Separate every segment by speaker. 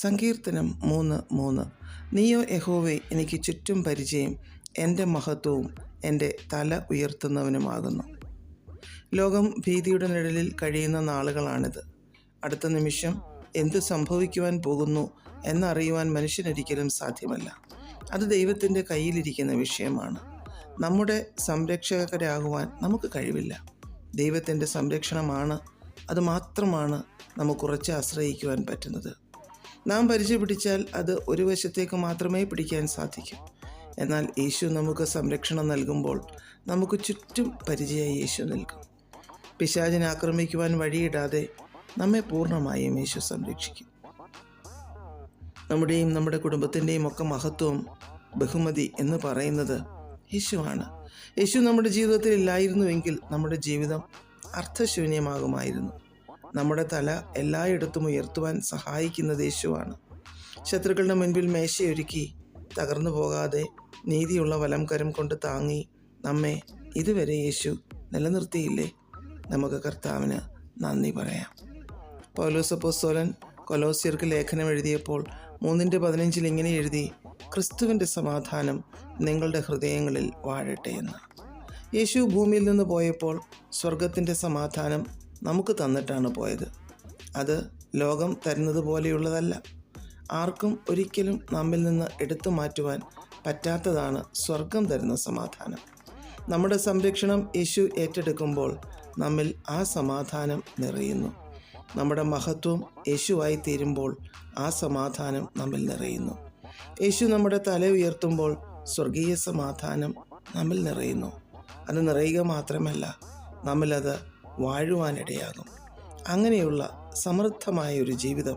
Speaker 1: സങ്കീർത്തനം മൂന്ന് മൂന്ന്. നീയോ യഹോവെ എനിക്ക് ചുറ്റും പരിചയം. എന്റെ മഹത്വവും എന്റെ തല ഉയർത്തുന്നവനുമാകുന്നു. ലോകം ഭീതിയുടെ നിഴലിൽ കഴിയുന്ന നാളുകളാണിത്. അടുത്ത നിമിഷം എന്തു സംഭവിക്കുവാൻ പോകുന്നു എന്നറിയുവാൻ മനുഷ്യനൊരിക്കലും സാധ്യമല്ല. അത് ദൈവത്തിന്റെ കയ്യിലിരിക്കുന്ന വിഷയമാണ്. നമ്മുടെ സംരക്ഷകരാകുവാൻ നമുക്ക് കഴിവില്ല. ദൈവത്തിന്റെ സംരക്ഷണമാണ്. അത് മാത്രമാണ് നമുക്ക് ഉറച്ച് ആശ്രയിക്കുവാൻ പറ്റുന്നത്. നാം പരിചയ പിടിച്ചാൽ അത് ഒരു വശത്തേക്ക് മാത്രമേ പിടിക്കാൻ സാധിക്കൂ. എന്നാൽ യേശു നമുക്ക് സംരക്ഷണം നൽകുമ്പോൾ നമുക്ക് ചുറ്റും പരിചയമായി യേശു നൽകും പിശാചിനെ ആക്രമിക്കുവാൻ വഴിയിടാതെ നമ്മെ പൂർണമായും യേശു സംരക്ഷിക്കും. നമ്മുടെയും നമ്മുടെ കുടുംബത്തിന്റെയും ഒക്കെ മഹത്വം ബഹുമതി എന്ന് പറയുന്നത് യേശുവാണ്. യേശു നമ്മുടെ ജീവിതത്തിൽ ഇല്ലായിരുന്നുവെങ്കിൽ നമ്മുടെ ജീവിതം അർത്ഥശൂന്യമാകുമായിരുന്നു. നമ്മുടെ തല എല്ലായിടത്തും ഉയർത്തുവാൻ സഹായിക്കുന്ന യേശുവാണ് ശത്രുക്കളുടെ മുൻപിൽ മേശയൊരുക്കി തകർന്നു പോകാതെ നീതിയുള്ള വലംകരം കൊണ്ട് താങ്ങി നമ്മെ ഇതുവരെ യേശു നിലനിർത്തിയില്ലേ? നമുക്ക് കർത്താവിന് നന്ദി പറയാം. പൗലോസപ്പോസ്തോലൻ കൊലോസിയർക്ക് ലേഖനം എഴുതിയപ്പോൾ മൂന്നിന്റെ പതിനഞ്ചിൽ ഇങ്ങനെ എഴുതി ക്രിസ്തുവിന്റെ സമാധാനം നിങ്ങളുടെ ഹൃദയങ്ങളിൽ വാഴട്ടെ എന്ന്. യേശു ഭൂമിയിൽ നിന്ന് പോയപ്പോൾ സ്വർഗത്തിന്റെ സമാധാനം നമുക്ക് തന്നിട്ടാണ് പോയത്. അത് ലോകം തരുന്നത് പോലെയുള്ളതല്ല. ആർക്കും ഒരിക്കലും നമ്മിൽ നിന്ന് എടുത്തു മാറ്റുവാൻ പറ്റാത്തതാണ് സ്വർഗം തരുന്ന സമാധാനം. നമ്മുടെ സംരക്ഷണം യേശു ഏറ്റെടുക്കുമ്പോൾ നമ്മിൽ ആ സമാധാനം നിറയുന്നു. നമ്മുടെ മഹത്വം യേശുവായി തീരുമ്പോൾ ആ സമാധാനം നമ്മിൽ നിറയുന്നു. യേശു നമ്മുടെ തല ഉയർത്തുമ്പോൾ സ്വർഗീയ സമാധാനം നമ്മിൽ നിറയുന്നു. അത് നിറയുക മാത്രമല്ല നമ്മിലത് വാഴുവാനിടയാകും. അങ്ങനെയുള്ള സമൃദ്ധമായ ഒരു ജീവിതം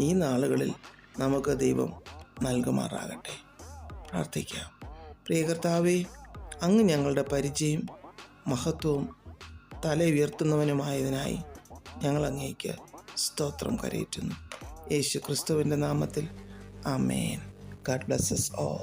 Speaker 1: ഈ നാളുകളിൽ നമുക്ക് ദൈവം നൽകുമാറാകട്ടെ. പ്രാർത്ഥിക്കാം. പ്രിയ കർത്താവേ അങ്ങ് ഞങ്ങളുടെ പരിചയം മഹത്വവും തല ഉയർത്തുന്നവനുമായതിനായി ഞങ്ങൾ അങ്ങേക്ക് സ്തോത്രം കരയറ്റുന്നു. യേശു ക്രിസ്തുവിന്റെ നാമത്തിൽ. ആമേൻ. ഗാഡ് ബ്ലസ്സസ് ഓ